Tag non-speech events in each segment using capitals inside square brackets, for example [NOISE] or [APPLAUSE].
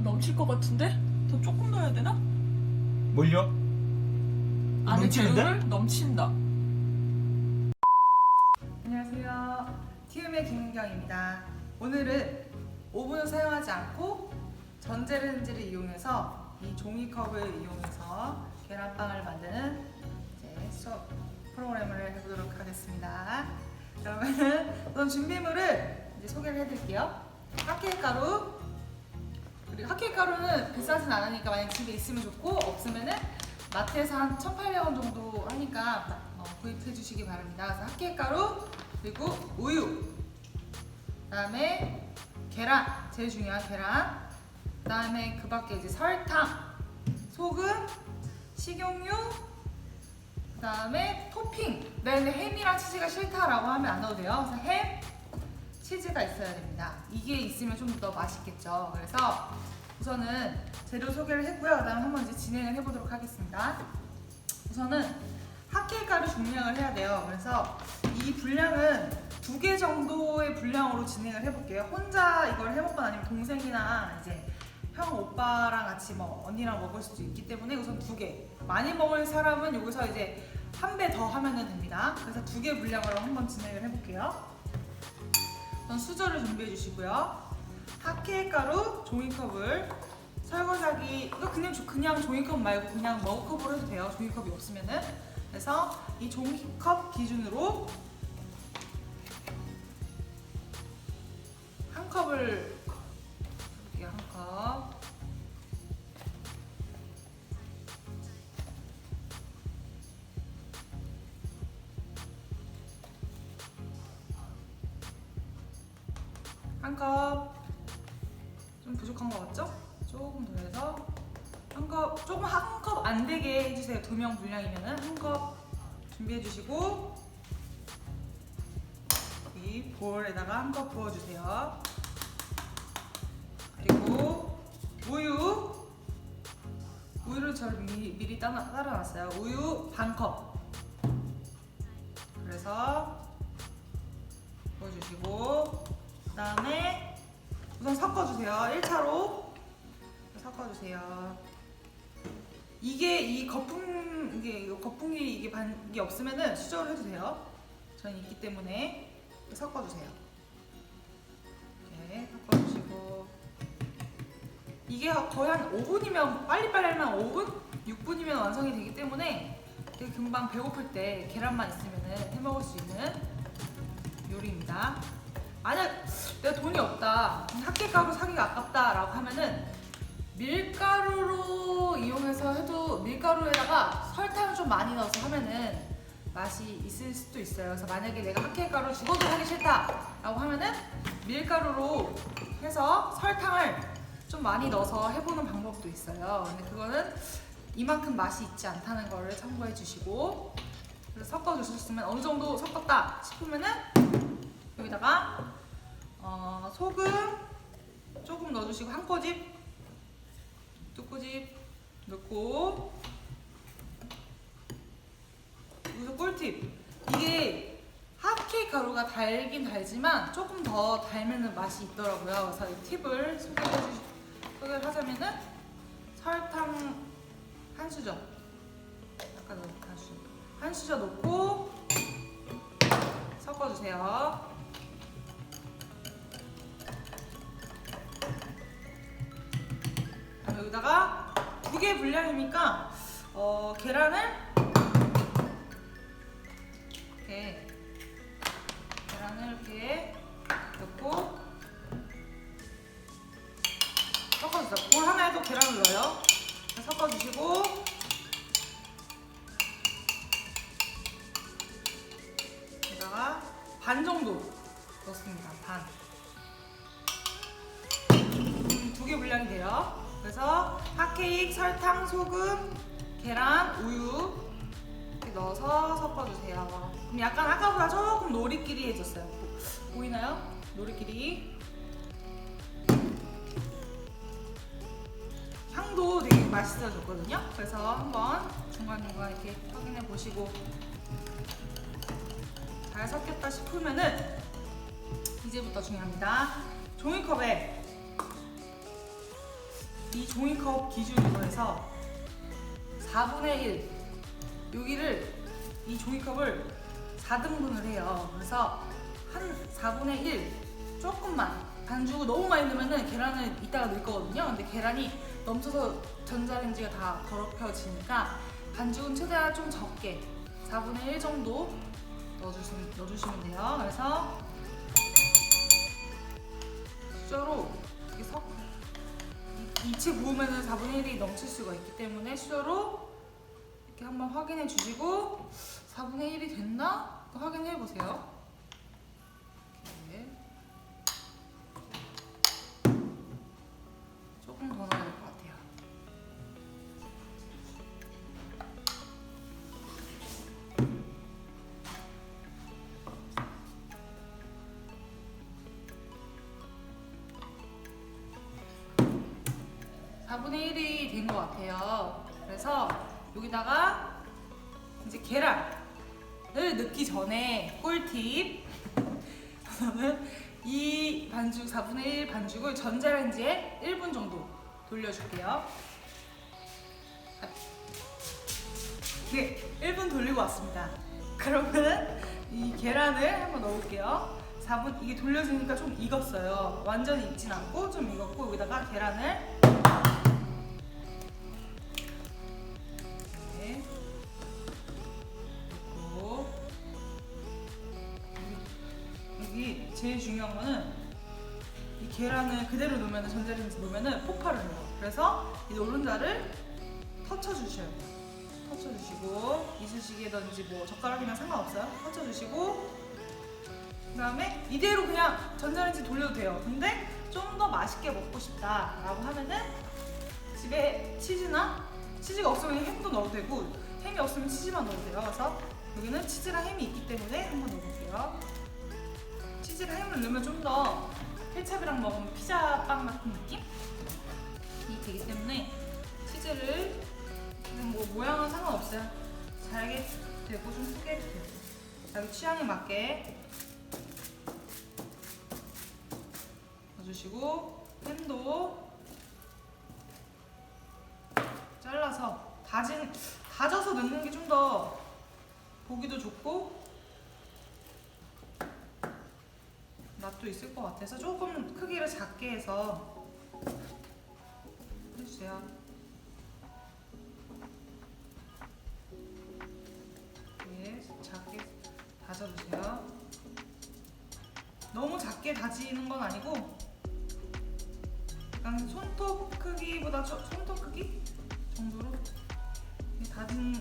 어, 넘칠 것 같은데? 더 조금 넣어야 되나? 뭘요? 안에 넘치는데? 재료를 넘친다. 안녕하세요. 티움의 김은경입니다. 오늘은 오븐을 사용하지 않고 전자레인지를 이용해서 이 종이컵을 이용해서 계란빵을 만드는 이제 수업 프로그램을 해보도록 하겠습니다. 그러면은 우선 준비물을 이제 소개를 해드릴게요. 핫케이크 가루 핫케이크 가루는 비싸진 않으니까 만약 집에 있으면 좋고 없으면은 마트에서 한 1,800원 정도 하니까 어, 구입해 주시기 바랍니다. 그래서 핫케이크 가루 그리고 우유 그다음에 계란 제일 중요한 계란 그다음에 그 밖에 이제 설탕 소금 식용유 그다음에 토핑 네, 근데 햄이랑 치즈가 싫다라고 하면 안 넣어도 돼요. 그래서 햄 치즈가 있어야 됩니다. 이게 있으면 좀 더 맛있겠죠. 그래서 우선은 재료 소개를 했고요. 그다음 한번 이제 진행을 해보도록 하겠습니다. 우선은 핫케이크 가루 중량을 해야 돼요. 그래서 이 분량은 두 개 정도의 분량으로 진행을 해볼게요. 혼자 이걸 해먹거나 아니면 동생이나 이제 형 오빠랑 같이 뭐 언니랑 먹을 수도 있기 때문에 우선 두 개. 많이 먹을 사람은 여기서 이제 한 배 더 하면 됩니다. 그래서 두 개 분량으로 한번 진행을 해볼게요. 우선 수저를 준비해 주시고요. 핫케이크 가루 종이컵을 설거지하기 이거 그냥 조- 그냥 종이컵 말고 그냥 머그컵으로 해도 돼요. 종이컵이 없으면은 그래서 이 종이컵 기준으로 한 컵을 이렇게 한 컵. 한 컵. 좀 부족한 것 같죠? 조금 더 해서 한 컵, 조금 한 컵 안 되게 해주세요. 두 명 분량이면은 한컵 준비해 주시고 이 볼에다가 한 컵 부어주세요. 그리고 우유 우유를 저 미, 미리 따라, 따라놨어요. 우유 반 컵. 그래서 부어주시고 그다음에 우선 섞어주세요. 1차로 섞어주세요. 이게 이 거품 이게 거품이 이게 반이 없으면은 수저를 해도 돼요. 저는 있기 때문에 섞어주세요. 이렇게 섞어주시고 이게 거의 한 5분이면 빨리빨리 하면 5분? 6분이면 완성이 되기 때문에 되게 금방 배고플 때 계란만 있으면은 해 먹을 수 있는 요리입니다. 만약 내가 돈이 없다, 핫케이크가루 사기가 아깝다라고 하면은 밀가루로 이용해서 해도 밀가루에다가 설탕을 좀 많이 넣어서 하면은 맛이 있을 수도 있어요. 그래서 만약에 내가 핫케이크가루 죽어도 하기 싫다라고 하면은 밀가루로 해서 설탕을 좀 많이 넣어서 해보는 방법도 있어요. 근데 그거는 이만큼 맛이 있지 않다는 거를 참고해 주시고 그래서 섞어 주셨으면 어느 정도 섞었다 싶으면은 여기다가 어, 소금 조금 넣어주시고 한 꼬집 두 꼬집 넣고 여기서 꿀팁. 이게 핫케이크 가루가 달긴 달지만 조금 더 달면은 맛이 있더라고요. 그래서 이 팁을 소개를 하자면은 설탕 한 수저. 아까 넣은 한 수저. 한 수저 넣고 섞어주세요 두개 분량이니까 어, 계란을 이렇게 계란을 이렇게 넣고 섞어주세요. 볼 하나에도 계란을 넣어요. 섞어주시고 여기다가 반 정도 넣습니다. 반. 두 개 분량이 돼요. 그래서 핫케이크, 설탕, 소금, 계란, 우유 이렇게 넣어서 섞어주세요. 그럼 약간 아까보다 조금 노리끼리해졌어요. 보- 보이나요? 노리끼리. 향도 되게 맛있어졌거든요. 그래서 한번 중간중간 이렇게 확인해 보시고 잘 섞였다 싶으면은 이제부터 중요합니다. 종이컵에 이 종이컵 기준으로 해서 4분의 1 여기를 이 종이컵을 4등분을 해요. 그래서 한 4분의 1 조금만 반죽을 너무 많이 넣으면은 계란을 이따가 넣을 거거든요. 근데 계란이 넘쳐서 전자레인지가 다 더럽혀지니까 반죽은 최대한 좀 적게 4분의 1 정도 넣어주시면, 넣어주시면 돼요. 그래서 수저로 이렇게 섞 이- 이치 부으면은 4분의 1이 넘칠 수가 있기 때문에 수저로 이렇게 한번 확인해 주시고 4분의 1이 됐나? 또 확인해 보세요. 4분의 1이 된 것 같아요. 그래서 여기다가 이제 계란을 넣기 전에 꿀팁. [LAUGHS] 저는 이 반죽, 4분의 1 반죽을 전자레인지에 1분 정도 돌려줄게요. 네, 1분 돌리고 왔습니다. 그러면 이 계란을 한번 넣을게요. 4분 이게 돌려지니까 좀 익었어요. 완전히 익진 않고 좀 익었고 여기다가 계란을 이렇게 넣고 여기 제일 중요한 거는 이 계란을 그대로 놓으면 전자레인지 놓으면 폭발을 해요. 그래서 이 노른자를 터쳐주셔야 돼요. 터쳐주시고 이쑤시개든지 뭐 젓가락이랑 상관없어요. 터쳐주시고 그다음에 이대로 그냥 전자레인지 돌려도 돼요. 근데 좀 더 맛있게 먹고 싶다라고 하면은 집에 치즈나 치즈가 없으면 햄도 넣어도 되고 햄이 없으면 치즈만 넣어도 돼요. 그래서 여기는 치즈랑 햄이 있기 때문에 한번 넣어볼게요. 치즈랑 햄을 넣으면 좀 더 케찹이랑 먹으면 피자 빵 같은 느낌이 되기 때문에 치즈를 뭐 모양은 상관없어요. 잘게 되고 좀 크게 해도 돼요. 자기 취향에 맞게 넣어주시고 햄도 잘라서 다진 다져서 넣는 게 좀 더 보기도 좋고 맛도 있을 것 같아서 조금 크기를 작게 해서 해주세요. 네, 작게 다져주세요. 너무 작게 다지는 건 아니고 약간 손톱 크기보다 저, 손톱 크기 정도로 이 다진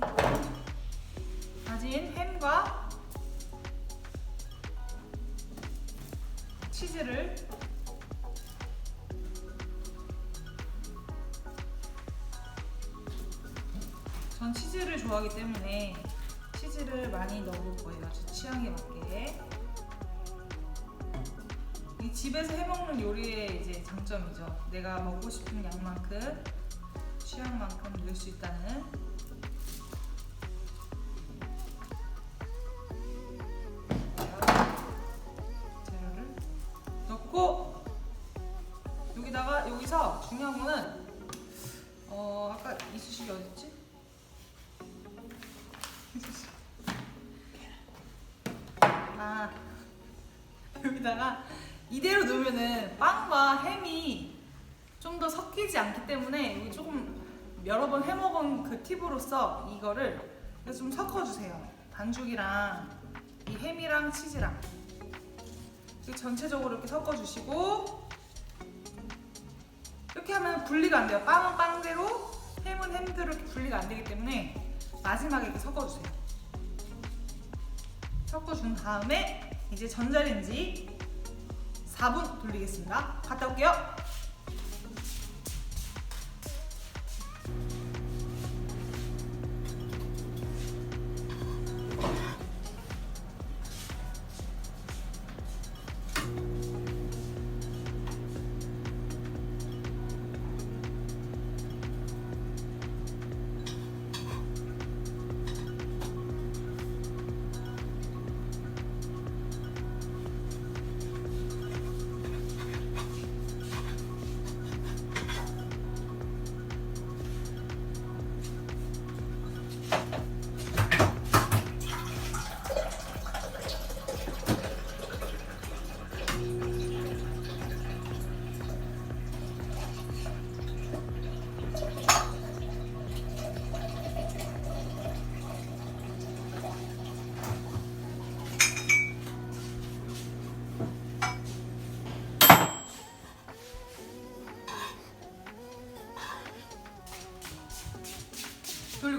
다진 햄과 치즈를 전 치즈를 좋아하기 때문에 치즈를 많이 넣어볼 거예요. 제 취향에 맞게. 이 집에서 해먹는 요리의 이제 장점이죠. 내가 먹고 싶은 양만큼 취향만큼 넣을 수 있다는. 재료를 넣고 여기다가 여기서 중요한 거는 어 아까 이쑤시개 어딨지? [LAUGHS] 아 여기다가 이대로 넣으면은 빵과 햄이 좀 더 섞이지 않기 때문에 조금 여러 번 해먹은 그 팁으로서 이거를 좀 섞어주세요. 반죽이랑 이 햄이랑 치즈랑 전체적으로 이렇게 섞어주시고 이렇게 하면 분리가 안 돼요. 빵은 빵대로 햄은 햄대로 이렇게 분리가 안 되기 때문에 마지막에 이렇게 섞어주세요. 섞어준 다음에 이제 전자레인지 4분 돌리겠습니다. 갔다 올게요.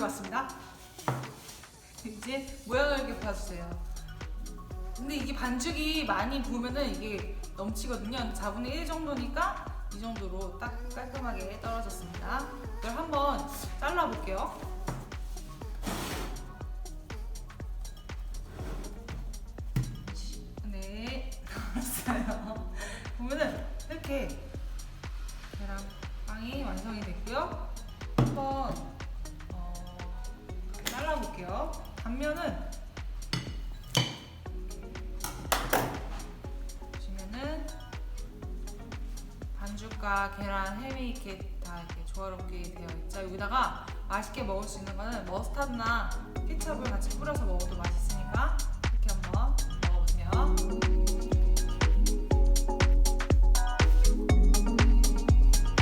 돌리고 왔습니다. 이제 모양을 이렇게 봐주세요. 근데 이게 반죽이 많이 부으면은 이게 넘치거든요. 4분의 1 정도니까 이 정도로 딱 깔끔하게 떨어졌습니다. 이걸 한번 잘라볼게요. 반죽과 계란, 햄이 이렇게 다 이렇게 조화롭게 되어 있죠. 여기다가 맛있게 먹을 수 있는 거는 머스타드나 케첩을 같이 뿌려서 먹어도 맛있으니까